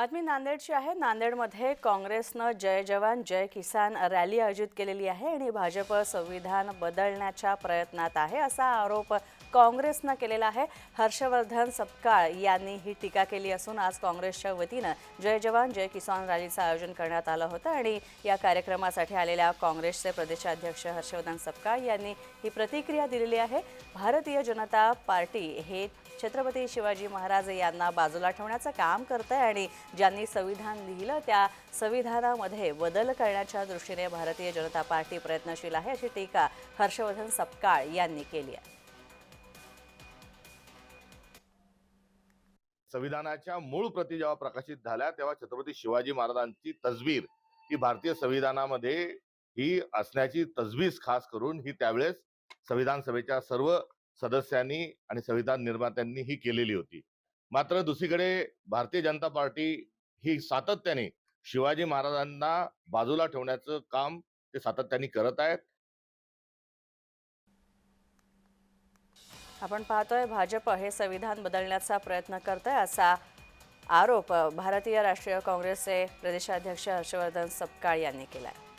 बातमी नांदेडची आहे. नांदेडमध्ये काँग्रेसनं जय जवान जय किसान रॅली आयोजित केलेली आहे आणि भाजप संविधान बदलण्याच्या प्रयत्नात आहे असा आरोप काँग्रेसनं केलेला आहे. हर्षवर्धन सपकाळ यांनी ही टीका केली असून आज काँग्रेसच्या वतीनं जय जवान जय किसान रॅलीचं आयोजन करण्यात आलं होतं आणि या कार्यक्रमासाठी आलेल्या काँग्रेसचे प्रदेशाध्यक्ष हर्षवर्धन सपकाळ यांनी ही प्रतिक्रिया दिलेली आहे. भारतीय जनता पार्टी हे छत्रपती शिवाजी महाराज यांना बाजूला ठेवण्याचं काम करत आहे आणि ज्यांनी संविधान लिहिलं त्या संविधानामध्ये बदल करण्याच्या दृष्टीने भारतीय जनता पार्टी प्रयत्नशील आहे अशी टीका हर्षवर्धन सपकाळ यांनी केली आहे. संविधानाच्या मूळ प्रती जेव्हा प्रकाशित झाल्या तेव्हा छत्रपती शिवाजी महाराजांची तजवीर ही भारतीय संविधानामध्ये ही असण्याची तजवीज खास करून ही त्यावेळेस संविधान सभेच्या सर्व सदस्यांनी आणि संविधान निर्मात्यांनी ही केलेली होती. मात्र दुसरीकडे भारतीय जनता पार्टी ही सातत्याने शिवाजी महाराजांना बाजूला ठेवण्याचं काम ते सातत्याने करत आहेत. आपण पाहतोय भाजप हे संविधान बदलण्याचा प्रयत्न करत आहे असा आरोप भारतीय राष्ट्रीय काँग्रेसचे प्रदेशाध्यक्ष हर्षवर्धन सपकाळ यांनी केला आहे